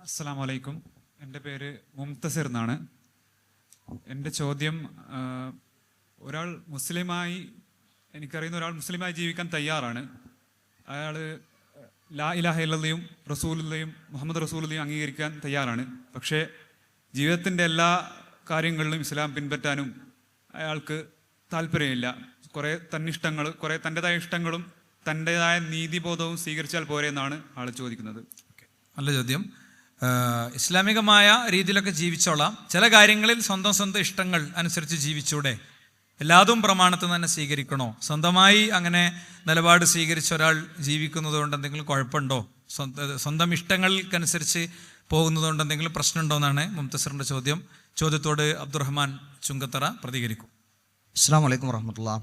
അസ്സാം വലൈക്കും എന്റെ പേര് മുംതസിർ എന്നാണ്. എന്റെ ചോദ്യം ഒരാൾ മുസ്ലിമായി എനിക്കറിയുന്ന ഒരാൾ മുസ്ലിമായി ജീവിക്കാൻ തയ്യാറാണ്. അയാൾ ലാ ഇലാഹ ഇല്ലയും മുഹമ്മദ് റസൂലുള്ളയും അംഗീകരിക്കാൻ തയ്യാറാണ്. പക്ഷേ ജീവിതത്തിന്റെ എല്ലാ കാര്യങ്ങളിലും ഇസ്ലാം പിൻപറ്റാനും അയാൾക്ക് താല്പര്യമില്ല. കുറേ തന്നിഷ്ടങ്ങൾ കുറേ തന്റെതായ ഇഷ്ടങ്ങളും തന്റെതായ നീതിബോധവും സ്വീകരിച്ചാൽ പോരെ എന്നാണ് ആൾ ചോദിക്കുന്നത്. നല്ല ചോദ്യം. ഇസ്ലാമികമായ രീതിയിലൊക്കെ ജീവിച്ചോളാം. ചില കാര്യങ്ങളിൽ സ്വന്തം സ്വന്തം ഇഷ്ടങ്ങൾ അനുസരിച്ച് ജീവിച്ചൂടെ. എല്ലാതും പ്രമാണത്തിൽ തന്നെ സ്വീകരിക്കണോ? സ്വന്തമായി അങ്ങനെ നിലപാട് സ്വീകരിച്ച ഒരാൾ ജീവിക്കുന്നത് കൊണ്ട് എന്തെങ്കിലും കുഴപ്പമുണ്ടോ? സ്വന്തം ഇഷ്ടങ്ങൾക്കനുസരിച്ച് പോകുന്നത് കൊണ്ട് എന്തെങ്കിലും പ്രശ്നമുണ്ടോ എന്നാണ് മുംതസറിന്റെ ചോദ്യം. ചോദ്യത്തോട് അബ്ദുറഹ്മാൻ ചുങ്കത്തറ പ്രതികരിക്കും. അസ്സാം വലൈക്കും വറഹമത്തുള്ള.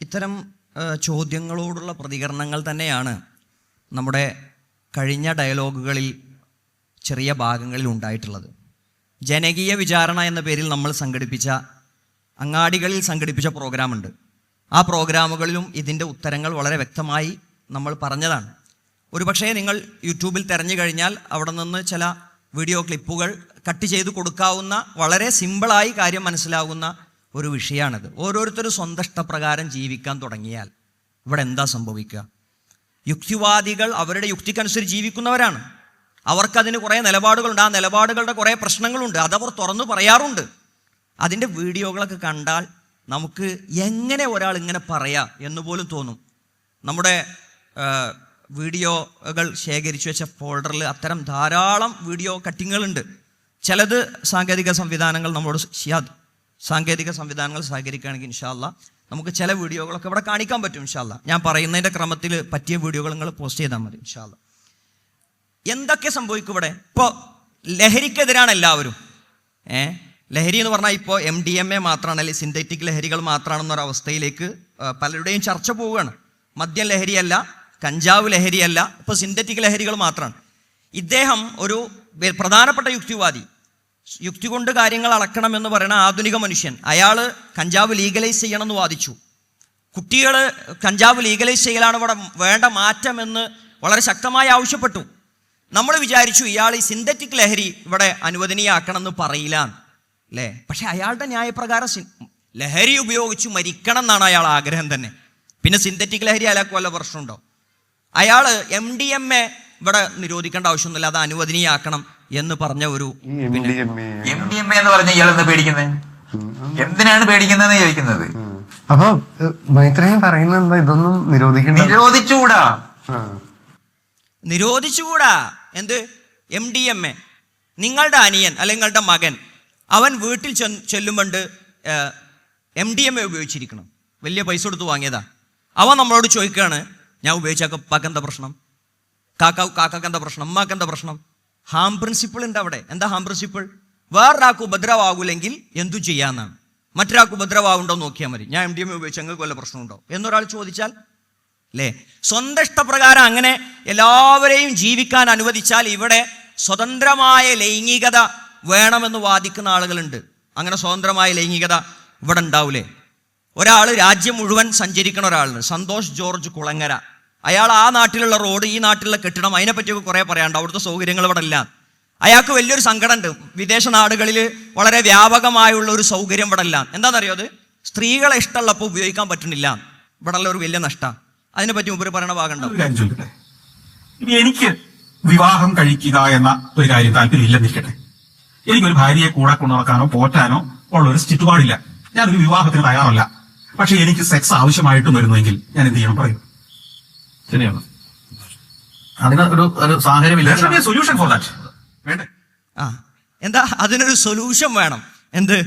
ഇത്തരം ചോദ്യങ്ങളോടുള്ള പ്രതികരണങ്ങൾ തന്നെയാണ് നമ്മുടെ കഴിഞ്ഞ ഡയലോഗുകളിൽ ചെറിയ ഭാഗങ്ങളിൽ ഉണ്ടായിട്ടുള്ളത്. ജനകീയ വിചാരണ എന്ന പേരിൽ നമ്മൾ സംഘടിപ്പിച്ച അങ്ങാടികളിൽ സംഘടിപ്പിച്ച പ്രോഗ്രാമുണ്ട്. ആ പ്രോഗ്രാമുകളിലും ഇതിന്റെ ഉത്തരങ്ങൾ വളരെ വ്യക്തമായി നമ്മൾ പറഞ്ഞതാണ്. ഒരുപക്ഷേ നിങ്ങൾ യൂട്യൂബിൽ തിരഞ്ഞു കഴിഞ്ഞാൽ അവിടെ നിന്ന് ചില വീഡിയോ ക്ലിപ്പുകൾ കട്ട് ചെയ്ത് കൊടുക്കാവുന്ന വളരെ സിമ്പിളായി കാര്യം മനസ്സിലാകുന്ന ഒരു വിഷയമാണിത് ഓരോരുത്തരും സ്വന്തം ഇഷ്ടപ്രകാരം ജീവിക്കാൻ തുടങ്ങിയാൽ ഇവിടെ എന്താ സംഭവിക്കുക? യുക്തിവാദികൾ അവരുടെ യുക്തിക്കനുസരിച്ച് ജീവിക്കുന്നവരാണ്. അവർക്കതിന് കുറേ നിലപാടുകളുണ്ട്. ആ നിലപാടുകളുടെ കുറേ പ്രശ്നങ്ങളുണ്ട്. അതവർ തുറന്നു പറയാറുണ്ട്. അതിന്റെ വീഡിയോകളൊക്കെ കണ്ടാൽ നമുക്ക് എങ്ങനെ ഒരാൾ ഇങ്ങനെ പറയാം എന്ന് പോലും തോന്നും. നമ്മുടെ വീഡിയോകൾ ശേഖരിച്ചു വെച്ച ഫോൾഡറിൽ അത്തരം ധാരാളം വീഡിയോ കട്ടിങ്ങുകളുണ്ട്. ചിലത് സാങ്കേതിക സംവിധാനങ്ങൾ നമ്മളോട് സാങ്കേതിക സംവിധാനങ്ങൾ സഹകരിക്കുകയാണെങ്കിൽ ഇൻഷാല്ല നമുക്ക് ചില വീഡിയോകളൊക്കെ ഇവിടെ കാണിക്കാൻ പറ്റും ഇൻഷാല്ല ഞാൻ പറയുന്നതിന്റെ ക്രമത്തിൽ പറ്റിയ വീഡിയോകൾ നിങ്ങൾ പോസ്റ്റ് ചെയ്താൽ മതി ഇൻഷാല്ല എന്തൊക്കെ സംഭവിക്കും ഇവിടെ? ഇപ്പോൾ ലഹരിക്കെതിരാണ് എല്ലാവരും. ഏ? ലഹരി എന്ന് പറഞ്ഞാൽ ഇപ്പോൾ എം ഡി എം എ മാത്രമാണ് അല്ലെങ്കിൽ സിന്തറ്റിക് ലഹരികൾ മാത്രമാണെന്നൊരവസ്ഥയിലേക്ക് പലരുടെയും ചർച്ച പോവുകയാണ്. മദ്യം ലഹരിയല്ല കഞ്ചാവ് ലഹരിയല്ല ഇപ്പോൾ സിന്തറ്റിക് ലഹരികൾ മാത്രമാണ്. ഇദ്ദേഹം ഒരു പ്രധാനപ്പെട്ട യുക്തിവാദി. യുക്തി കൊണ്ട് കാര്യങ്ങൾ അളക്കണമെന്ന് പറയുന്ന ആധുനിക മനുഷ്യൻ. അയാൾ കഞ്ചാവ് ലീഗലൈസ് ചെയ്യണമെന്ന് വാദിച്ചു. കുട്ടികൾ കഞ്ചാവ് ലീഗലൈസ് ചെയ്യലാണ് ഇവിടെ വേണ്ട മാറ്റമെന്ന് വളരെ ശക്തമായി ആവശ്യപ്പെട്ടു. നമ്മൾ വിചാരിച്ചു ഇയാൾ ഈ സിന്തറ്റിക് ലഹരി ഇവിടെ അനുവദനീയാക്കണമെന്ന് പറയില്ല അല്ലേ? പക്ഷെ അയാളുടെ ന്യായപ്രകാരം ലഹരി ഉപയോഗിച്ച് മരിക്കണം എന്നാണ് അയാൾ ആഗ്രഹം തന്നെ. പിന്നെ സിന്തറ്റിക് ലഹരി അയാൾക്ക് വല്ല പ്രശ്നമുണ്ടോ? അയാൾ എം ഡി എം എ ഇവിടെ നിരോധിക്കേണ്ട ആവശ്യമൊന്നുമില്ല അത് അനുവദനീയാക്കണം എന്ന് പറഞ്ഞ ഒരു എം ഡി എം എ എന്ന് പറഞ്ഞ ഇയാൾ എന്താ പേടിക്കുന്നത്? എന്തിനാണ് പേടിക്കുന്നതെന്ന് ചോദിക്കുന്നത്? അപ്പൊ മൈത്രേയൻ പറയുന്നത് ഇതൊന്നും നിരോധിക്കണ്ട നിരോധിച്ചുകൂടാ. നിരോധിച്ചുകൂടാ. എന്ത്? എം ഡി എം എ നിങ്ങളുടെ അനിയൻ അല്ലെങ്കിൽ നിങ്ങളുടെ മകൻ അവൻ വീട്ടിൽ ചെ ചെല്ലുമ്പോണ്ട് എം ഡി എം എ ഉപയോഗിച്ചിരിക്കണം. വലിയ പൈസ കൊടുത്ത് വാങ്ങിയതാ. അവൻ നമ്മളോട് ചോദിക്കുകയാണ് ഞാൻ ഉപയോഗിച്ചാൽ പാക്ക് എന്താ പ്രശ്നം? കാക്ക കാക്കക്ക് എന്താ പ്രശ്നം? അമ്മാക്ക് എന്താ പ്രശ്നം? ഹാം പ്രിൻസിപ്പിൾ ഉണ്ട് അവിടെ. എന്താ ഹാം പ്രിൻസിപ്പിൾ വേറൊരാൾക്ക് ഉപദ്രവാകൂലെങ്കിൽ എന്തു ചെയ്യാന്നാണ്. മറ്റൊരാൾക്ക് ഉപദ്രവാകുണ്ടോ നോക്കിയാൽ മതി. ഞാൻ എം ഡി എ ഉപയോഗിച്ച് ഞങ്ങൾക്ക് വല്ല പ്രശ്നമുണ്ടോ? എന്നൊരാൾ ചോദിച്ചാൽ അല്ലേ സ്വന്തം ഇഷ്ടപ്രകാരം അങ്ങനെ എല്ലാവരെയും ജീവിക്കാൻ അനുവദിച്ചാൽ ഇവിടെ സ്വതന്ത്രമായ ലൈംഗികത വേണമെന്ന് വാദിക്കുന്ന ആളുകളുണ്ട്. അങ്ങനെ സ്വതന്ത്രമായ ലൈംഗികത ഇവിടെ ഉണ്ടാവില്ലേ ഒരാൾ രാജ്യം മുഴുവൻ സഞ്ചരിക്കുന്ന ഒരാളുണ്ട്. സന്തോഷ് ജോർജ് കുളങ്ങര. അയാൾ ആ നാട്ടിലുള്ള റോഡ് ഈ നാട്ടിലുള്ള കെട്ടിടം അതിനെപ്പറ്റിയൊക്കെ കുറേ പറയാണ്ട് അവിടുത്തെ സൗകര്യങ്ങൾ ഇവിടെ ഇല്ല. അയാൾക്ക് വലിയൊരു സങ്കടമുണ്ട് വിദേശ നാടുകളിൽ വളരെ വ്യാപകമായുള്ള ഒരു സൗകര്യം ഇവിടെ ഇല്ല. എന്താണെന്നറിയോ അത്? സ്ത്രീകളെ ഇഷ്ടമുള്ളപ്പോൾ ഉപയോഗിക്കാൻ പറ്റുന്നില്ല. ഇവിടെ ഉള്ള ഒരു വലിയ നഷ്ടം. അതിനെപ്പറ്റി ഉപരി പറയണ ഭാഗമുണ്ടാവും കാര്യം ചോദിക്കട്ടെ? ഇനി എനിക്ക് വിവാഹം കഴിക്കുക എന്ന ഒരു കാര്യം താല്പര്യമില്ലെന്നിരിക്കട്ടെ എനിക്കൊരു ഭാര്യയെ കൂടെ കൊണ്ടുനടക്കാനോ പോറ്റാനോ ഉള്ള ഒരു ചുറ്റുപാടില്ല. ഞാനൊരു വിവാഹത്തിന് തയ്യാറല്ല. പക്ഷെ എനിക്ക് സെക്സ് ആവശ്യമായിട്ടും വരുന്നുവെങ്കിൽ ഞാൻ എന്ത് ചെയ്യണം പറയും. ശരിയാണ്. അതിന് ഒരു ഒരു സാഹചര്യമില്ല. സൊല്യൂഷൻ ഫോർ ദാറ്റ് വേണ്ടേ? ആ എന്താ? അതിനൊരു സൊല്യൂഷൻ വേണം. എന്ത്?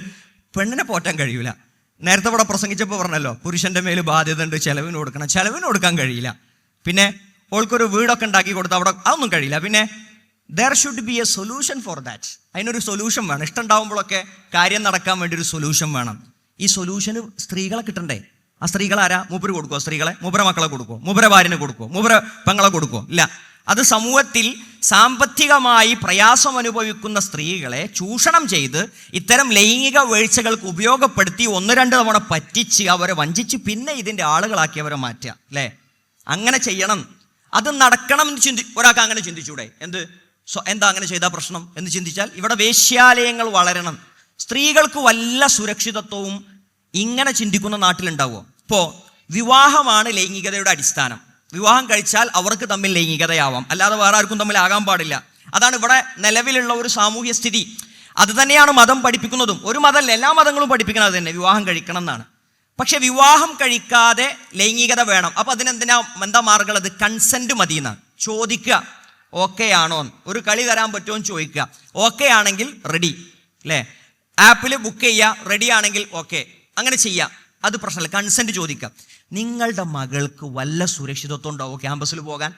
പെണ്ണിനെ പോറ്റാൻ കഴിയൂല. നേരത്തെ ഇവിടെ പ്രസംഗിച്ചപ്പോൾ പറഞ്ഞല്ലോ പുരുഷന്റെ മേൽ ബാധ്യത ഉണ്ട് ചെലവിന് കൊടുക്കണം. ചെലവിന് കൊടുക്കാൻ കഴിയില്ല. പിന്നെ ഓൾക്കൊരു വീടൊക്കെ ഉണ്ടാക്കി കൊടുത്ത് അവിടെ അതൊന്നും കഴിയില്ല. പിന്നെ there should be a solution for that അതിനൊരു സൊല്യൂഷൻ വേണം. ഇഷ്ടം ഉണ്ടാവുമ്പോഴൊക്കെ കാര്യം നടക്കാൻ വേണ്ടി ഒരു സൊല്യൂഷൻ വേണം. ഈ സൊല്യൂഷന് സ്ത്രീകളെ കിട്ടണ്ടേ? ആ സ്ത്രീകൾ ആരാ മൂപ്പര് കൊടുക്കുമോ സ്ത്രീകളെ? മൂപ്പര മക്കളെ കൊടുക്കുമോ മൂപ്പര ഭാര്യനെ കൊടുക്കുമോ മൂപ്പര പെങ്ങളെ കൊടുക്കുമോ ഇല്ല. അത് സമൂഹത്തിൽ സാമ്പത്തികമായി പ്രയാസം അനുഭവിക്കുന്ന സ്ത്രീകളെ ചൂഷണം ചെയ്ത് ഇത്തരം ലൈംഗിക വീഴ്ചകൾക്ക് ഉപയോഗപ്പെടുത്തി ഒന്ന് രണ്ട് തവണ പറ്റിച്ച് അവരെ വഞ്ചിച്ച് പിന്നെ ഇതിന്റെ ആളുകളാക്കി അവരെ മാറ്റുക അല്ലേ? അങ്ങനെ ചെയ്യണം. അത് നടക്കണം എന്ന് ചിന്തി ഒരാൾക്ക് അങ്ങനെ ചിന്തിച്ചൂടെ? എന്ത്? എന്താ അങ്ങനെ ചെയ്താൽ പ്രശ്നം എന്ന് ചിന്തിച്ചാൽ ഇവിടെ വേശ്യാലയങ്ങൾ വളരണം. സ്ത്രീകൾക്ക് വല്ല സുരക്ഷിതത്വവും ഇങ്ങനെ ചിന്തിക്കുന്ന നാട്ടിലുണ്ടാവുമോ? ഇപ്പോൾ വിവാഹമാണ് ലൈംഗികതയുടെ അടിസ്ഥാനം. വിവാഹം കഴിച്ചാൽ അവർക്ക് തമ്മിൽ ലൈംഗികതയാവാം. അല്ലാതെ വേറെ ആർക്കും തമ്മിൽ ആകാൻ പാടില്ല. അതാണ് ഇവിടെ നിലവിലുള്ള ഒരു സാമൂഹ്യ സ്ഥിതി. അത് തന്നെയാണ് മതം പഠിപ്പിക്കുന്നതും. ഒരു മതമല്ല എല്ലാ മതങ്ങളും പഠിപ്പിക്കുന്നത് തന്നെ. വിവാഹം കഴിക്കണം എന്നാണ്. പക്ഷെ വിവാഹം കഴിക്കാതെ ലൈംഗികത വേണം. അപ്പൊ അതിനെന്തിനാ എന്താ മാർഗം? അത് കൺസെന്റ് മതി എന്നാണ്. ചോദിക്കുക. ഓക്കെ ആണോ. ഒരു കളി തരാൻ പറ്റുമോ എന്ന് ചോദിക്കുക. ഓക്കെ ആണെങ്കിൽ റെഡി അല്ലേ? ആപ്പിൽ ബുക്ക് ചെയ്യുക. റെഡി ആണെങ്കിൽ ഓക്കെ അങ്ങനെ ചെയ്യാം അത് പ്രശ്നമല്ല. കൺസെന്റ് ചോദിക്കുക. നിങ്ങളുടെ മകൾക്ക് വല്ല സുരക്ഷിതത്വം ഉണ്ടാവോ ക്യാമ്പസിൽ പോകാൻ?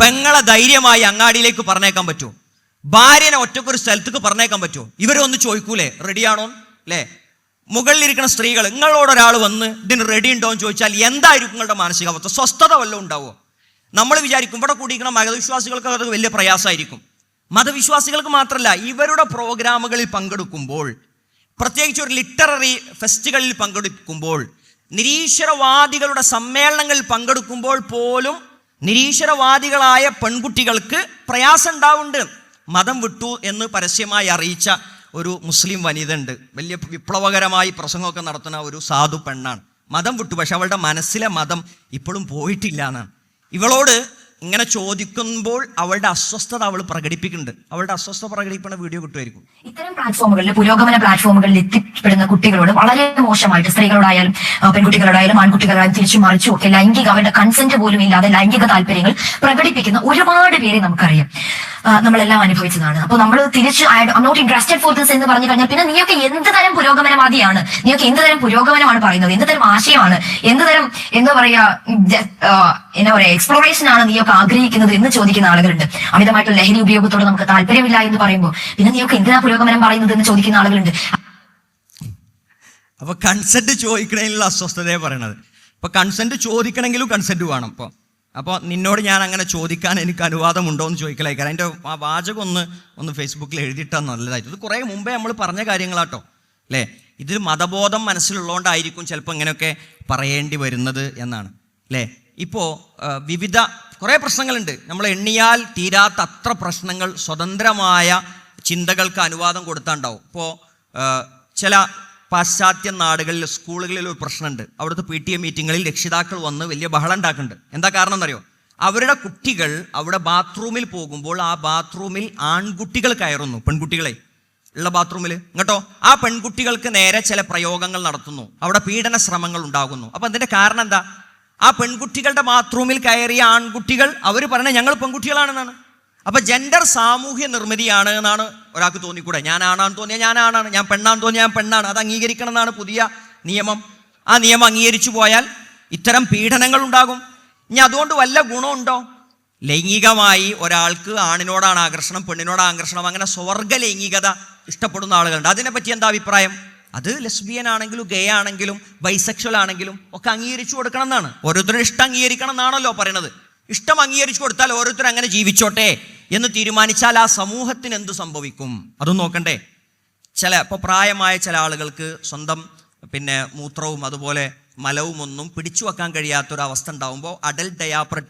പെങ്ങളെ ധൈര്യമായി അങ്ങാടിയിലേക്ക് പറഞ്ഞേക്കാൻ പറ്റുമോ? ഭാര്യനെ ഒറ്റക്കൊരു സ്ഥലത്തേക്ക് പറഞ്ഞേക്കാൻ പറ്റുമോ? ഇവരൊന്ന് ചോദിക്കൂലേ? റെഡിയാണോ അല്ലേ മുകളിലിരിക്കുന്ന സ്ത്രീകൾ നിങ്ങളോട് ഒരാൾ വന്ന് ഇതിന് റെഡി ഉണ്ടോ? എന്ന് ചോദിച്ചാൽ എന്തായിരിക്കും നിങ്ങളുടെ മാനസികാവസ്ഥ? സ്വസ്ഥത വല്ലതും ഉണ്ടാവുമോ നമ്മൾ വിചാരിക്കും ഇവിടെ കൂടിയിരിക്കുന്ന മതവിശ്വാസികൾക്ക് അത് വലിയ പ്രയാസമായിരിക്കും. മതവിശ്വാസികൾക്ക് മാത്രമല്ല ഇവരുടെ പ്രോഗ്രാമുകളിൽ പങ്കെടുക്കുമ്പോൾ പ്രത്യേകിച്ച് ഒരു ലിറ്റററി ഫെസ്റ്റുകളിൽ പങ്കെടുക്കുമ്പോൾ നിരീശ്വരവാദികളുടെ സമ്മേളനങ്ങളിൽ പങ്കെടുക്കുമ്പോൾ പോലും നിരീശ്വരവാദികളായ പെൺകുട്ടികൾക്ക് പ്രയാസം ഉണ്ടാവുന്നുണ്ട് മതം വിട്ടു എന്ന് പരസ്യമായി അറിയിച്ച ഒരു മുസ്ലിം വനിത ഉണ്ട് വലിയ വിപ്ലവകരമായി പ്രസംഗമൊക്കെ നടത്തുന്ന ഒരു സാധു പെണ്ണാണ്. മതം വിട്ടു പക്ഷെ അവളുടെ മനസ്സിലെ മതം ഇപ്പോഴും പോയിട്ടില്ല എന്നാണ്. ഇവളോട് ഇങ്ങനെ ചോദിക്കുമ്പോൾ അവളുടെ അസ്വസ്ഥത അവൾ പ്രകടിപ്പിക്കുന്നുണ്ട്. അവളുടെ അസ്വസ്ഥത പ്രകടിപ്പിക്കുന്ന വീഡിയോ കിട്ടുമായിരിക്കും. ഇത്തരം പ്ലാറ്റ്ഫോമുകളിൽ പുരോഗമന പ്ലാറ്റ്ഫോമുകളിൽ എത്തിപ്പെടുന്ന കുട്ടികളോട് വളരെ മോശമായിട്ട് സ്ത്രീകളോടായാലും പെൺകുട്ടികളോടായാലും ആൺകുട്ടികളായാലും തിരിച്ചു മറിച്ചും. ഒക്കെ ലൈംഗിക അവരുടെ കൺസെന്റ് പോലും ഇല്ലാതെ ലൈംഗിക താല്പര്യങ്ങൾ പ്രകടിപ്പിക്കുന്ന ഒരുപാട് പേരെ നമുക്കറിയാം. നമ്മളെല്ലാം അനുഭവിച്ചതാണ്. അപ്പൊ നമ്മൾ തിരിച്ച് I not interested for this എന്ന് പറഞ്ഞു കഴിഞ്ഞാൽ പിന്നെ നീയൊക്കെ എന്ത് തരം പുരോഗമനവാദിയാണ്? നീയൊക്കെ എന്ത് തരം പുരോഗമനമാണ് പറയുന്നത്? എന്ത് തരം ആശയമാണ്? എന്ത് തരം എന്താ പറയാ എന്താ പറയാ എക്സ്പ്ലോറേഷൻ ആണ് നീയൊക്കെ ആഗ്രഹിക്കുന്നത് എന്ന് ചോദിക്കുന്ന ആളുകളുണ്ട്. അമിതമായിട്ടുള്ള ലഹരി ഉപയോഗത്തോട് നമുക്ക് താല്പര്യമില്ല എന്ന് പറയുമ്പോൾ പിന്നെ നീയൊക്കെ എന്തിനാ പുരോഗമനം പറയുന്നത് എന്ന് ചോദിക്കുന്ന ആളുകളുണ്ട്. അപ്പൊ കൺസെന്റ് ചോദിക്കണതിലുള്ള അസ്വസ്ഥതയെ പറയണത്. അപ്പോൾ കൺസെന്റ് ചോദിക്കണമെങ്കിലും കൺസെന്റ് വേണം ഇപ്പോൾ അപ്പോൾ നിന്നോട് ഞാൻ അങ്ങനെ ചോദിക്കാൻ എനിക്ക് അനുവാദമുണ്ടോ എന്ന് ചോദിക്കലായിക്കാരം അതിന്റെ ആ വാചകം ഒന്ന് ഒന്ന് ഫേസ്ബുക്കിൽ എഴുതിയിട്ടാൽ നല്ലതായിട്ട് ഇത് കുറേ മുമ്പേ നമ്മൾ പറഞ്ഞ കാര്യങ്ങളാട്ടോ. അല്ലേ? ഇത് മതബോധം മനസ്സിലുള്ളതുകൊണ്ടായിരിക്കും ചിലപ്പോൾ ഇങ്ങനെയൊക്കെ പറയേണ്ടി വരുന്നത് എന്നാണ്. അല്ലേ? ഇപ്പോൾ വിവിധ കുറേ പ്രശ്നങ്ങളുണ്ട്. നമ്മൾ എണ്ണിയാൽ തീരാത്ത അത്ര പ്രശ്നങ്ങൾ സ്വതന്ത്രമായ ചിന്തകൾക്ക് അനുവാദം കൊടുത്താണ്ടാവും. ഇപ്പോൾ ചില പാശ്ചാത്യ നാടുകളിൽ സ്കൂളുകളിൽ ഒരു പ്രശ്നമുണ്ട്. അവിടുത്തെ പി ടി എ മീറ്റിങ്ങളിൽ രക്ഷിതാക്കൾ വന്ന് വലിയ ബഹളം ഉണ്ടാക്കുന്നുണ്ട്. എന്താ കാരണം എന്നറിയോ? അവരുടെ കുട്ടികൾ അവിടെ ബാത്റൂമിൽ പോകുമ്പോൾ ആ ബാത്റൂമിൽ ആൺകുട്ടികൾ കയറുന്നു പെൺകുട്ടികളെ. ഉള്ള ബാത്റൂമിൽ. ഇങ്ങോട്ടോ? ആ പെൺകുട്ടികൾക്ക് നേരെ ചില പ്രയോഗങ്ങൾ നടത്തുന്നു. അവിടെ പീഡന ശ്രമങ്ങൾ ഉണ്ടാകുന്നു. അപ്പൊ അതിന്റെ കാരണം എന്താ? ആ പെൺകുട്ടികളുടെ ബാത്റൂമിൽ കയറിയ ആൺകുട്ടികൾ അവർ പറഞ്ഞ ഞങ്ങൾ പെൺകുട്ടികളാണെന്നാണ്. അപ്പൊ ജെൻഡർ സാമൂഹ്യ നിർമ്മിതിയാണ് എന്നാണ് ഒരാൾക്ക് തോന്നിക്കൂടെ? ഞാൻ ആണാന്ന് തോന്നിയാൽ ഞാൻ ഞാൻ പെണ്ണാന്ന് തോന്നിയാൽ ഞാൻ പെണ്ണാണ്. അത് അംഗീകരിക്കണം എന്നാണ് പുതിയ നിയമം. ആ നിയമം അംഗീകരിച്ചു പോയാൽ ഇത്തരം പീഡനങ്ങൾ ഉണ്ടാകും. ഇനി അതുകൊണ്ട് വല്ല ഗുണമുണ്ടോ? ലൈംഗികമായി ഒരാൾക്ക് ആണിനോടാണ് ആകർഷണം പെണ്ണിനോടാണ് ആകർഷണം അങ്ങനെ സ്വർഗ ലൈംഗികത ഇഷ്ടപ്പെടുന്ന ആളുകളുണ്ട്. അതിനെപ്പറ്റി എന്താ അഭിപ്രായം? അത് ലെസ്ബിയൻ ആണെങ്കിലും ഗേ ആണെങ്കിലും ബൈസെക്ഷൽ ആണെങ്കിലും ഒക്കെ അംഗീകരിച്ചു കൊടുക്കണം എന്നാണ്. ഓരോരുത്തരും ഇഷ്ടം അംഗീകരിക്കണം എന്നാണല്ലോ പറയണത് ഇഷ്ടം അംഗീകരിച്ചു കൊടുത്താൽ ഓരോരുത്തരും അങ്ങനെ ജീവിച്ചോട്ടെ? എന്ന് തീരുമാനിച്ചാൽ ആ സമൂഹത്തിന് എന്ത് സംഭവിക്കും? അതും നോക്കണ്ടേ. ചില ഇപ്പോൾ പ്രായമായ ചില ആളുകൾക്ക് സ്വന്തം പിന്നെ മൂത്രവും അതുപോലെ മലവും ഒന്നും പിടിച്ചു വെക്കാൻ കഴിയാത്തൊരവസ്ഥ ഉണ്ടാകുമ്പോൾ അഡൽ ഡയാപ്പർ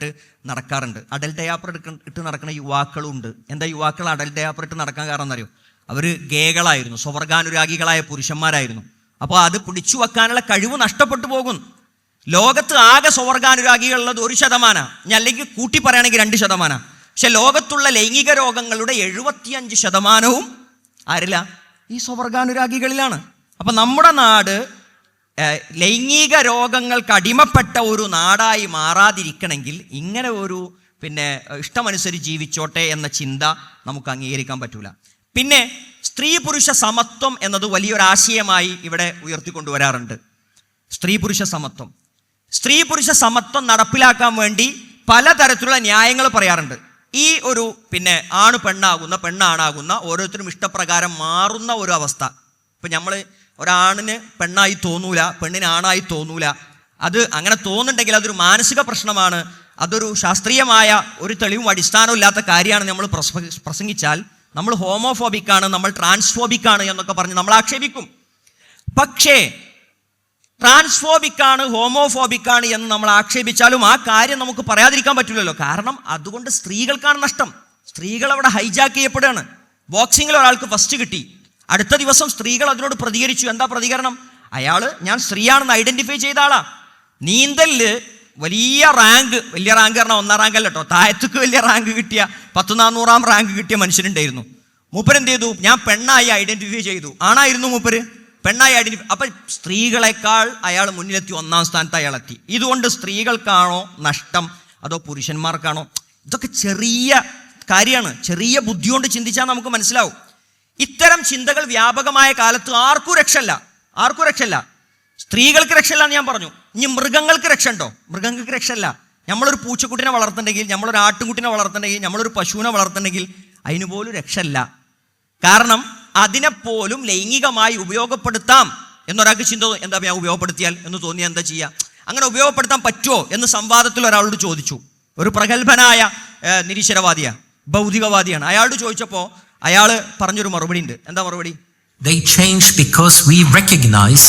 നടക്കാറുണ്ട്. അഡൽ ഡയാപ്പർ ഇട്ട് നടക്കുന്ന യുവാക്കളും ഉണ്ട് എന്താ യുവാക്കൾ അഡൽ ഡയാപ്പർ നടക്കാൻ കാരണം എന്നറിയോ? അവർ ഗേകളായിരുന്നു. സ്വർഗാനുരാഗികളായ പുരുഷന്മാരായിരുന്നു. അപ്പോൾ അത് പിടിച്ചു വെക്കാനുള്ള കഴിവ് നഷ്ടപ്പെട്ടു പോകും. ലോകത്ത് ആകെ സ്വർഗാനുരാഗികളുള്ളത് ഒരു ശതമാനമാണ് ഞാൻ അല്ലെങ്കിൽ കൂട്ടി പറയുകയാണെങ്കിൽ രണ്ട് ശതമാനം. പക്ഷെ ലോകത്തുള്ള ലൈംഗിക രോഗങ്ങളുടെ എഴുപത്തിയഞ്ച് ശതമാനവും ആരില്ല? ഈ സ്വവർഗാനുരാഗികളിലാണ് അപ്പൊ നമ്മുടെ നാട് ലൈംഗിക രോഗങ്ങൾക്ക് അടിമപ്പെട്ട ഒരു നാടായി മാറാതിരിക്കണമെങ്കിൽ ഇങ്ങനെ ഒരു പിന്നെ ഇഷ്ടമനുസരിച്ച് ജീവിച്ചോട്ടെ എന്ന ചിന്ത നമുക്ക് അംഗീകരിക്കാൻ പറ്റൂല. പിന്നെ സ്ത്രീ പുരുഷ സമത്വം എന്നത് വലിയൊരാശയമായി ഇവിടെ ഉയർത്തിക്കൊണ്ടുവരാറുണ്ട്. സ്ത്രീ പുരുഷ സമത്വം. സ്ത്രീ പുരുഷ സമത്വം നടപ്പിലാക്കാൻ വേണ്ടി പലതരത്തിലുള്ള ന്യായങ്ങൾ പറയാറുണ്ട്. ഈ ഒരു പിന്നെ ആണ് പെണ്ണാകുന്ന പെണ്ണാണാകുന്ന ഓരോരുത്തരും ഇഷ്ടപ്രകാരം മാറുന്ന ഒരു അവസ്ഥ. ഇപ്പം നമ്മൾ ഒരാണിന് പെണ്ണായി തോന്നൂല പെണ്ണിന് ആണായി തോന്നൂല. അത് അങ്ങനെ തോന്നുന്നുണ്ടെങ്കിൽ അതൊരു മാനസിക പ്രശ്നമാണ്. അതൊരു ശാസ്ത്രീയമായ ഒരു തെളിവും അടിസ്ഥാനവും ഇല്ലാത്ത കാര്യമാണ് നമ്മൾ പ്രസംഗിച്ചാൽ. നമ്മൾ ഹോമോഫോബിക്കാണ് നമ്മൾ ട്രാൻസ്ഫോബിക്കാണ് എന്നൊക്കെ പറഞ്ഞ് നമ്മൾ ആക്ഷേപിക്കും. പക്ഷേ ട്രാൻസ്ഫോബിക്കാണ് ഹോമോഫോബിക്കാണ് എന്ന് നമ്മൾ ആക്ഷേപിച്ചാലും ആ കാര്യം നമുക്ക് പറയാതിരിക്കാൻ പറ്റില്ലല്ലോ. കാരണം അതുകൊണ്ട് സ്ത്രീകൾക്കാണ് നഷ്ടം. സ്ത്രീകൾ അവിടെ ഹൈജാക്ക് ചെയ്യപ്പെടുകയാണ്. ബോക്സിങ്ങിൽ ഒരാൾക്ക് ഫസ്റ്റ് കിട്ടി. അടുത്ത ദിവസം സ്ത്രീകൾ അതിനോട് പ്രതികരിച്ചു. എന്താ പ്രതികരണം? അയാൾ ഞാൻ സ്ത്രീയാണെന്ന് ഐഡന്റിഫൈ ചെയ്ത ആളാ. നീന്തലിൽ വലിയ റാങ്ക് വലിയ റാങ്ക് പറഞ്ഞാൽ ഒന്നാം റാങ്ക് അല്ല കേട്ടോ താഴത്തേക്ക് വലിയ റാങ്ക് കിട്ടിയ പത്ത് നാനൂറാം റാങ്ക് കിട്ടിയ മനുഷ്യനുണ്ടായിരുന്നു മൂപ്പരെന്ത് ചെയ്തു? ഞാൻ പെണ്ണായി ഐഡന്റിഫൈ ചെയ്തു. ആണായിരുന്നു മൂപ്പര്. പെണ്ണായി ഐഡന്റിഫൈ അപ്പം സ്ത്രീകളെക്കാൾ അയാൾ മുന്നിലെത്തി ഒന്നാം സ്ഥാനത്ത് അയാൾ എത്തി ഇതുകൊണ്ട് സ്ത്രീകൾക്കാണോ നഷ്ടം? അതോ പുരുഷന്മാർക്കാണോ? ഇതൊക്കെ ചെറിയ കാര്യമാണ്. ചെറിയ ബുദ്ധി കൊണ്ട് ചിന്തിച്ചാൽ നമുക്ക് മനസ്സിലാവും. ഇത്തരം ചിന്തകൾ വ്യാപകമായ കാലത്ത് ആർക്കും രക്ഷല്ല ആർക്കും രക്ഷല്ല സ്ത്രീകൾക്ക് രക്ഷയില്ല എന്ന് ഞാൻ പറഞ്ഞു. ഇനി മൃഗങ്ങൾക്ക് രക്ഷ ഉണ്ടോ മൃഗങ്ങൾക്ക് രക്ഷല്ല നമ്മളൊരു പൂച്ചക്കുട്ടിനെ വളർത്തുന്നുണ്ടെങ്കിൽ നമ്മളൊരു ആട്ടുകുട്ടിനെ വളർത്തുന്നുണ്ടെങ്കിൽ നമ്മളൊരു പശുവിനെ വളർത്തുന്നുണ്ടെങ്കിൽ അതിന് പോലും രക്ഷല്ല കാരണം അതിനെപ്പോലും ലൈംഗികമായി ഉപയോഗപ്പെടുത്താം എന്നൊരാൾക്ക് ചിന്ത എന്താ ഞാൻ ഉപയോഗപ്പെടുത്തിയാൽ? എന്ന് തോന്നിയാൽ എന്താ ചെയ്യുക അങ്ങനെ ഉപയോഗപ്പെടുത്താൻ പറ്റുമോ എന്ന് സംവാദത്തിൽ ഒരാളോട് ചോദിച്ചു. ഒരു പ്രഗത്ഭനായ നിരീശ്വരവാദിയാണ് ഭൗതികവാദിയാണ് അയാളോട് ചോദിച്ചപ്പോൾ അയാൾ പറഞ്ഞൊരു മറുപടി ഉണ്ട്. എന്താ മറുപടി? They change because we recognize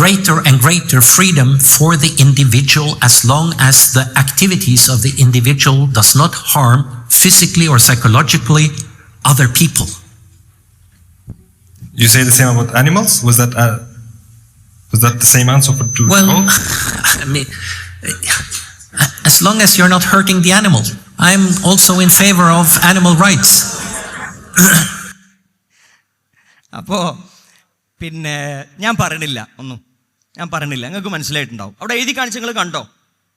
greater and greater freedom for the individual as long as the activities of the individual does not harm physically or psychologically other people. You say the same about animals? Was that uh, was that the same answer for to Well, both? I mean, as long as you're not hurting the animal. I'm also in favor of animal rights. അപ്പോൾ പിന്നെ ഞാൻ പറയണില്ല ഒന്നും ഞാൻ പറയണില്ല നിങ്ങൾക്ക് മനസ്സിലായിട്ടുണ്ടാവും അവിടെ എഴുതി കാണിച്ച് നിങ്ങൾ കണ്ടോ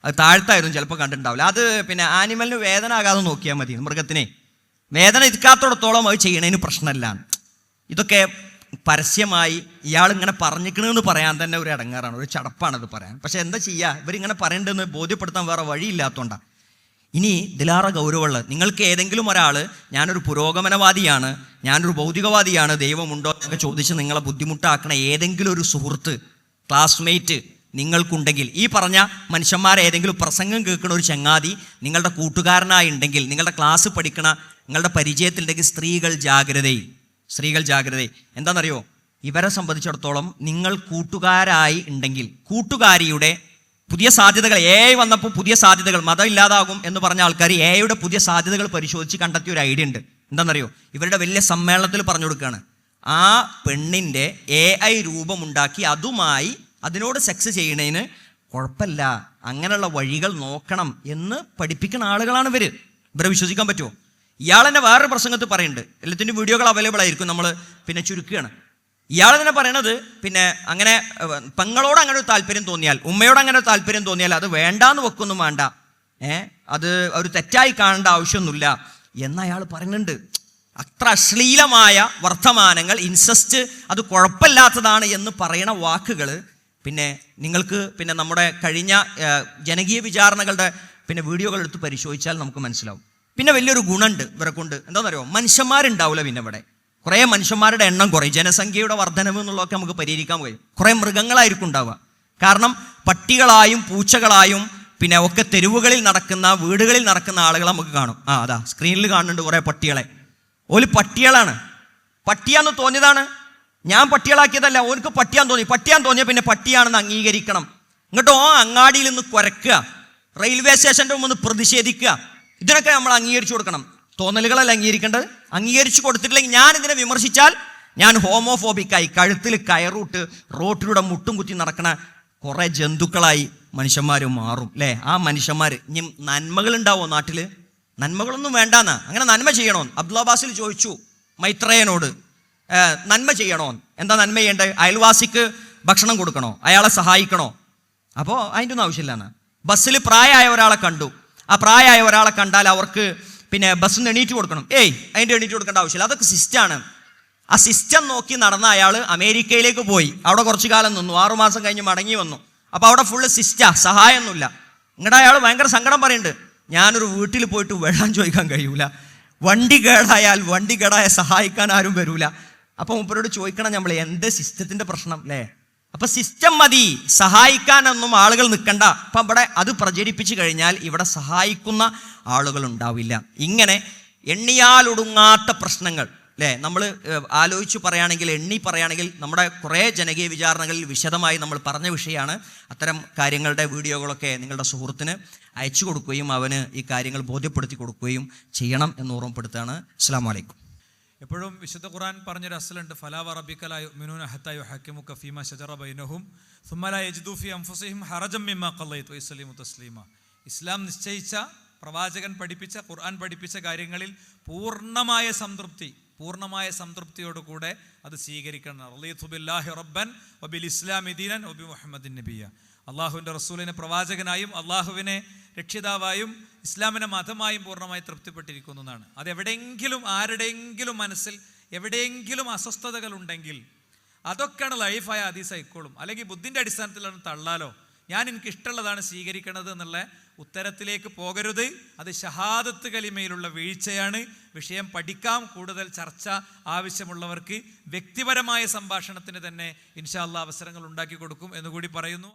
അത് താഴ്ത്തായിരുന്നു ചിലപ്പോൾ കണ്ടിട്ടുണ്ടാവില്ല അത് പിന്നെ ആനിമലിന് വേദന ആകാതെ നോക്കിയാൽ മതി മൃഗത്തിനെ വേദന ഇരിക്കാത്തോടത്തോളം അത് ചെയ്യണതിന് പ്രശ്നമല്ല ഇതൊക്കെ പരസ്യമായി ഇയാൾ ഇങ്ങനെ പറഞ്ഞിക്കണമെന്ന് പറയാൻ തന്നെ ഒരു ഇടങ്ങാറാണ് ഒരു ചടപ്പാണത് പറയാൻ. പക്ഷേ എന്താ ചെയ്യുക ഇവരിങ്ങനെ പറയേണ്ടതെന്ന് ബോധ്യപ്പെടുത്താൻ വേറെ വഴിയില്ലാത്തതുകൊണ്ടാണ് ഇനി ദിലാറ ഗൗരവമുള്ള നിങ്ങൾക്ക് ഏതെങ്കിലും ഒരാൾ ഞാനൊരു പുരോഗമനവാദിയാണ് ഞാനൊരു ഭൗതികവാദിയാണ് ദൈവമുണ്ടോ എന്നൊക്കെ ചോദിച്ച് നിങ്ങളെ ബുദ്ധിമുട്ടാക്കണ ഏതെങ്കിലും ഒരു സുഹൃത്ത് ക്ലാസ്മേറ്റ് നിങ്ങൾക്കുണ്ടെങ്കിൽ ഈ പറഞ്ഞ മനുഷ്യന്മാരെ ഏതെങ്കിലും പ്രസംഗം കേൾക്കുന്ന ഒരു ചങ്ങാതി നിങ്ങളുടെ കൂട്ടുകാരനായി ഉണ്ടെങ്കിൽ നിങ്ങളുടെ ക്ലാസ് പഠിക്കണ നിങ്ങളുടെ പരിചയത്തിലുണ്ടെങ്കിൽ സ്ത്രീകൾ ജാഗ്രതയിൽ. സ്ത്രീകൾ ജാഗ്രത. എന്താണെന്നറിയോ? ഇവരെ സംബന്ധിച്ചിടത്തോളം നിങ്ങൾ കൂട്ടുകാരായി ഉണ്ടെങ്കിൽ കൂട്ടുകാരിയുടെ പുതിയ സാധ്യതകൾ എ വന്നപ്പോൾ പുതിയ സാധ്യതകൾ മതം ഇല്ലാതാകും എന്ന് പറഞ്ഞ ആൾക്കാർ എയുടെ പുതിയ സാധ്യതകൾ പരിശോധിച്ച് കണ്ടെത്തിയ ഒരു ഐഡിയ ഉണ്ട്. എന്താണെന്നറിയോ? ഇവരുടെ വലിയ സമ്മേളനത്തിൽ പറഞ്ഞു കൊടുക്കുകയാണ്. ആ പെണ്ണിന്റെ എ ഐ രൂപമുണ്ടാക്കി അതുമായി അതിനോട് സെക്സ് ചെയ്യണതിന് കുഴപ്പമില്ല. അങ്ങനെയുള്ള വഴികൾ നോക്കണം എന്ന് പഠിപ്പിക്കുന്ന ആളുകളാണ് ഇവർ ഇവരെ വിശ്വസിക്കാൻ പറ്റുമോ? ഇയാൾ തന്നെ വേറൊരു പ്രസംഗത്തിൽ പറയുന്നുണ്ട്. എല്ലാത്തിന്റെ വീഡിയോകൾ അവൈലബിൾ ആയിരിക്കും. നമ്മൾ പിന്നെ ചുരുക്കുകയാണ്. ഇയാൾ തന്നെ പറയണത് പിന്നെ അങ്ങനെ ഏഹ്, പെങ്ങളോട് അങ്ങനെ ഒരു താല്പര്യം തോന്നിയാൽ ഉമ്മയോട് അങ്ങനെ ഒരു താല്പര്യം തോന്നിയാൽ അത് വേണ്ടാന്ന് വെക്കൊന്നും വേണ്ട. ഏ അത് ഒരു തെറ്റായി കാണേണ്ട ആവശ്യമൊന്നുമില്ല എന്ന് അയാൾ പറയുന്നുണ്ട്. അത്ര അശ്ലീലമായ വർത്തമാനങ്ങൾ ഇൻസസ്റ്റ് അത് കുഴപ്പമില്ലാത്തതാണ് എന്ന് പറയണ വാക്കുകൾ പിന്നെ നിങ്ങൾക്ക് പിന്നെ നമ്മുടെ കഴിഞ്ഞ ഏഹ്, ജനകീയ വിചാരണകളുടെ പിന്നെ വീഡിയോകൾ എടുത്ത് പരിശോധിച്ചാൽ നമുക്ക് മനസ്സിലാവും. പിന്നെ വലിയൊരു ഗുണമുണ്ട് ഇവരെ കൊണ്ട്. എന്താണെന്നറിയോ മനുഷ്യന്മാരുണ്ടാവില്ല പിന്നെ ഇവിടെ. കുറേ മനുഷ്യന്മാരുടെ എണ്ണം കുറയും. ജനസംഖ്യയുടെ വർധനവ് എന്നുള്ളതൊക്കെ നമുക്ക് പരിഹരിക്കാൻ കഴിയും. കുറേ മൃഗങ്ങളായിരിക്കും ഉണ്ടാവുക. കാരണം പട്ടികളായും പൂച്ചകളായും പിന്നെ ഒക്കെ തെരുവുകളിൽ നടക്കുന്ന വീടുകളിൽ നടക്കുന്ന ആളുകളെ നമുക്ക് കാണും. ആ അതാ സ്ക്രീനിൽ കാണുന്നുണ്ട് കുറേ പട്ടികളെ. ഒരു പട്ടികളാണ്. പട്ടിയാന്ന് തോന്നിയതാണ്. ഞാൻ പട്ടികളാക്കിയതല്ല ഓനക്ക് പട്ടിയാൻ തോന്നി. പട്ടിയാൻ തോന്നിയ പിന്നെ പട്ടിയാണെന്ന് അംഗീകരിക്കണം. എന്നിട്ടോ ഓ അങ്ങാടിയിൽ നിന്ന് കുരക്കുക. റെയിൽവേ സ്റ്റേഷന്റെ മുമ്പ് പ്രതിഷേധിക്കുക. ഇതിനൊക്കെ നമ്മൾ അംഗീകരിച്ചു കൊടുക്കണം. തോന്നലുകളല്ല അംഗീകരിക്കേണ്ടത്. അംഗീകരിച്ചു കൊടുത്തിട്ടില്ലെങ്കിൽ ഞാൻ ഇതിനെ വിമർശിച്ചാൽ ഞാൻ ഹോമോഫോബിക്കായി കഴുത്തിൽ കയറൂട്ട് റോട്ടിലൂടെ മുട്ടും കുത്തി നടക്കണ കുറേ ജന്തുക്കളായി മനുഷ്യന്മാർ മാറും അല്ലേ ആ മനുഷ്യന്മാർ ഇനി നന്മകളുണ്ടാവോ നാട്ടിൽ നന്മകളൊന്നും വേണ്ടാന്ന്. അങ്ങനെ നന്മ ചെയ്യണോ അബ്ദുല്ലാബാസിൽ ചോദിച്ചു മൈത്രേയനോട് നന്മ ചെയ്യണോ എന്താ നന്മ ചെയ്യേണ്ടത് അയൽവാസിക്ക് ഭക്ഷണം കൊടുക്കണോ? അയാളെ സഹായിക്കണോ? അപ്പോൾ അതിന്റെ ഒന്നും ആവശ്യമില്ലാന്ന്. ബസ്സിൽ പ്രായമായ ഒരാളെ കണ്ടു. ആ പ്രായമായ ഒരാളെ കണ്ടാൽ അവർക്ക് പിന്നെ നിന്ന് എണീറ്റ് കൊടുക്കണം. ഏയ് അതിന്റെ എണീറ്റ് കൊടുക്കേണ്ട ആവശ്യമില്ല. അതൊക്കെ സിസ്റ്റാണ് ആ സിസ്റ്റം നോക്കി നടന്ന അയാൾ അമേരിക്കയിലേക്ക് പോയി. അവിടെ കുറച്ച് കാലം നിന്നു. ആറുമാസം കഴിഞ്ഞ് മടങ്ങി വന്നു. അപ്പോൾ അവിടെ ഫുള്ള് സിസ്റ്റാ സഹായമൊന്നുമില്ല. ഇങ്ങടെ അയാൾ ഭയങ്കര സങ്കടം പറയുന്നുണ്ട്. ഞാനൊരു വീട്ടിൽ പോയിട്ട് വെള്ളം ചോദിക്കാൻ കഴിയൂല. വണ്ടി കേടായാൽ വണ്ടി കേടായ സഹായിക്കാൻ ആരും വരൂല. അപ്പോൾ മുപ്പരോട് ചോദിക്കണം നമ്മൾ എന്ത് സിസ്റ്റത്തിന്റെ പ്രശ്നം? അല്ലേ? അപ്പൊ സിസ്റ്റം മതി. സഹായിക്കാനൊന്നും ആളുകൾ നിൽക്കണ്ട. അപ്പം ഇവിടെ അത് പ്രചരിപ്പിച്ചു കഴിഞ്ഞാൽ ഇവിടെ സഹായിക്കുന്ന ആളുകൾ ഉണ്ടാവില്ല. ഇങ്ങനെ എണ്ണിയാലൊടുങ്ങാത്ത പ്രശ്നങ്ങൾ അല്ലേ നമ്മൾ ആലോചിച്ച് പറയുകയാണെങ്കിൽ എണ്ണി പറയുകയാണെങ്കിൽ നമ്മുടെ കുറേ ജനകീയ വിചാരണകളിൽ വിശദമായി നമ്മൾ പറഞ്ഞ വിഷയമാണ്. അത്തരം കാര്യങ്ങളുടെ വീഡിയോകളൊക്കെ നിങ്ങളുടെ സുഹൃത്തിന് അയച്ചു കൊടുക്കുകയും അവന് ഈ കാര്യങ്ങൾ ബോധ്യപ്പെടുത്തി കൊടുക്കുകയും ചെയ്യണം എന്ന് ഓർമ്മപ്പെടുത്തുകയാണ്. അസ്സാം വലൈക്കും എപ്പോഴും വിശുദ്ധ ഖുറാൻ പറഞ്ഞൊരു അസലുണ്ട് ഫലാവ റബിക്കലായ മിനൂന ഹത്തായു ഹക്കിമുക്ക ഫീമ ഷജറ ബൈനഹും സുമ്മല യജ്ദൂഫി ഹറജം മിമ്മ ഖല്ലൈതു ഇസ്ലീമു തസ്ലീമ. ഇസ്ലാം നിശ്ചയിച്ച പ്രവാചകൻ പഠിപ്പിച്ച ഖുർആൻ പഠിപ്പിച്ച കാര്യങ്ങളിൽ പൂർണമായ സംതൃപ്തി പൂർണമായ സംതൃപ്തിയോടുകൂടെ അത് സ്വീകരിക്കണം. റളീതു ബില്ലാഹി റബ്ബൻ ഒബിൽ ഇസ്ലാമി ദീനൻ ഒബി മുഹമ്മദ് നബിയ അള്ളാഹുവിന്റെ റസൂലിനെ പ്രവാചകനായും അള്ളാഹുവിനെ രക്ഷിതാവായും ഇസ്ലാമിനെ മതമായും പൂർണമായി തൃപ്തിപ്പെട്ടിരിക്കുന്നു എന്നാണ്. അത് എവിടെയെങ്കിലും ആരുടെയെങ്കിലും മനസ്സിൽ എവിടെയെങ്കിലും അസ്വസ്ഥതകൾ ഉണ്ടെങ്കിൽ അതൊക്കെയാണ് ലൈഫായ ഹദീസ് ആയിക്കോളും. അല്ലെങ്കിൽ ബുദ്ധിന്റെ അടിസ്ഥാനത്തിലാണ് തള്ളാലോ? ഞാൻ എനിക്ക് ഇഷ്ടമുള്ളതാണ് സ്വീകരിക്കുന്നത് എന്നുള്ള ഉത്തരത്തിലേക്ക് പോകരുത്. അത് ഷഹാദത്ത് കലിമയിലുള്ള വീഴ്ചയാണ്. വിഷയം പഠിക്കാം. കൂടുതൽ ചർച്ച ആവശ്യമുള്ളവർക്ക് വ്യക്തിപരമായ സംഭാഷണത്തിന് തന്നെ ഇൻഷാല്ല അവസരങ്ങൾ ഉണ്ടാക്കി കൊടുക്കും എന്നുകൂടി പറയുന്നു.